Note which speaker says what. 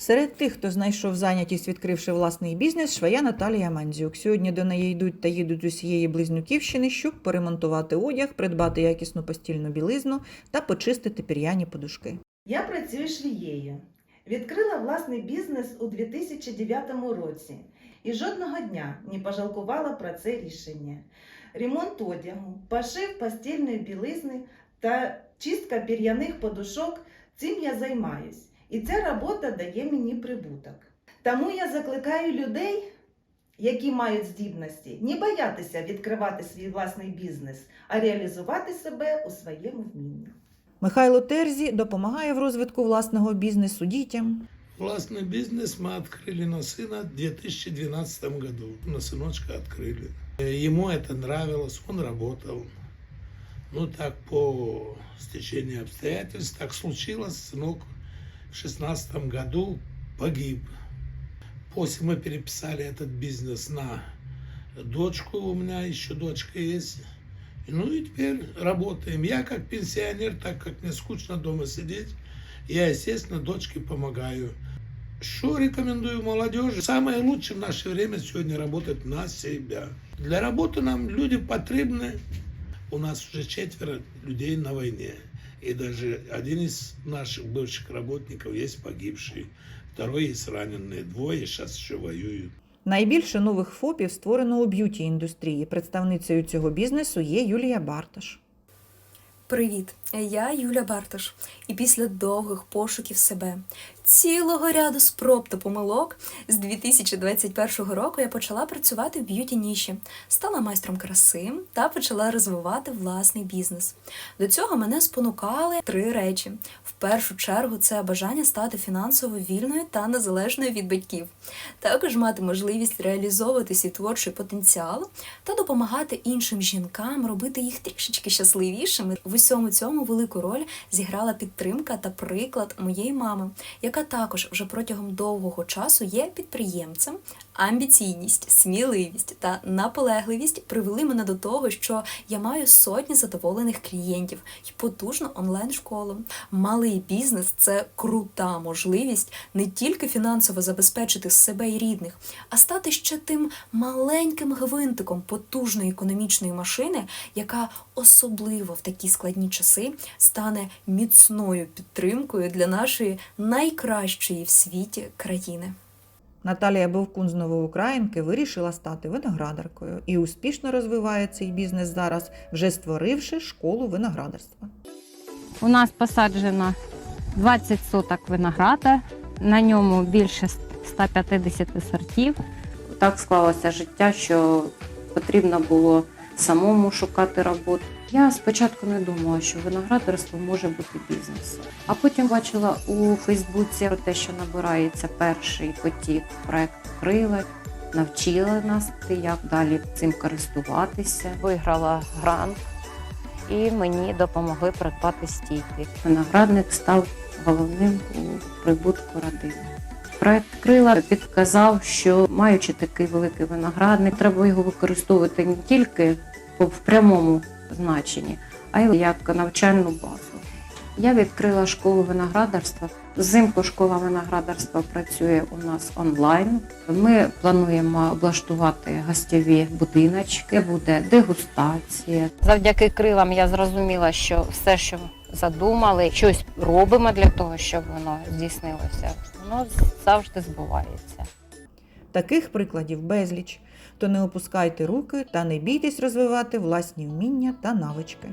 Speaker 1: Серед тих, хто знайшов зайнятість, відкривши власний бізнес, швея Наталія Мандзюк. Сьогодні до неї йдуть та їдуть з усієї близнюківщини, щоб поремонтувати одяг, придбати якісну постільну білизну та почистити пір'яні подушки.
Speaker 2: Я працюю швією. Відкрила власний бізнес у 2009 році і жодного дня не пожалкувала про це рішення. Ремонт одягу, пошив постільної білизни та чистка пір'яних подушок цим я займаюсь. І ця робота дає мені прибуток. Тому я закликаю людей, які мають здібності, не боятися відкривати свій власний бізнес, а реалізувати себе у своєму вмінні.
Speaker 1: Михайло Терзі допомагає в розвитку власного бізнесу дітям.
Speaker 3: Властный бизнес мы открыли на сына в 2012 году. На сыночка открыли. Э, Ему это нравилось, он работал. Ну так по стечению обстоятельств так случилось. Сынок в 16 году погиб. После мы переписали этот бизнес на дочку. У меня еще дочка есть. Ну и теперь работаем. Я как пенсионер, так как мне скучно дома сидеть, я, естественно, дочке помогаю. Что рекомендую молодежи? Самое лучшее в наше время сегодня работать на себя. Для работы нам люди потребны. У нас уже четверо людей на войне. И даже один из наших бывших работников есть погибший. Второй есть раненые, Двое сейчас еще воюют.
Speaker 1: Найбільше нових ФОПів створено у б'юті індустрії. Представницею цього бізнесу є Юлія Барташ.
Speaker 4: Привіт, я Юля Бартош, і після довгих пошуків себе, цілого ряду спроб та помилок з 2021 року я почала працювати в б'юті ніші, стала майстром краси та почала розвивати власний бізнес. До цього мене спонукали три речі: в першу чергу, це бажання стати фінансово вільною та незалежною від батьків, також мати можливість реалізовувати свій творчий потенціал та допомагати іншим жінкам робити їх трішечки щасливішими. В усьому цьому велику роль зіграла підтримка та приклад моєї мами, яка також вже протягом довгого часу є підприємцем. Амбіційність, сміливість та наполегливість привели мене до того, що я маю сотні задоволених клієнтів і потужну онлайн-школу. Малий бізнес це крута можливість не тільки фінансово забезпечити себе і рідних, а стати ще тим маленьким гвинтиком потужної економічної машини, яка особливо в такі складні часи стане міцною підтримкою для нашої найкращої в світі країни.
Speaker 1: Наталія Бовкун з Новоукраїнки вирішила стати виноградаркою і успішно розвиває цей бізнес зараз, вже створивши школу виноградарства.
Speaker 5: У нас посаджено 20 соток винограда, на ньому більше 150 сортів.
Speaker 6: Так склалося життя, що потрібно було самому шукати роботу. Я спочатку не думала, що виноградарство може бути бізнесом. А потім бачила у Фейсбуці про те, що набирається перший потік проекту Крила. Навчила нас, як далі цим користуватися.
Speaker 5: Виграла грант і мені допомогли придбати стійки.
Speaker 6: Виноградник став головним у прибутку родини. Проект Крила підказав, що маючи такий великий виноградник, треба його використовувати не тільки в прямому значенні, а й як навчальну базу. Я відкрила школу виноградарства. Взимку школа виноградарства працює у нас онлайн. Ми плануємо облаштувати гостєві будиночки, буде дегустація,
Speaker 5: Завдяки крилам я зрозуміла, що все, що задумали, щось робимо для того, щоб воно здійснилося. Воно завжди збувається.
Speaker 1: Таких прикладів безліч. То не опускайте руки та не бійтесь розвивати власні вміння та навички.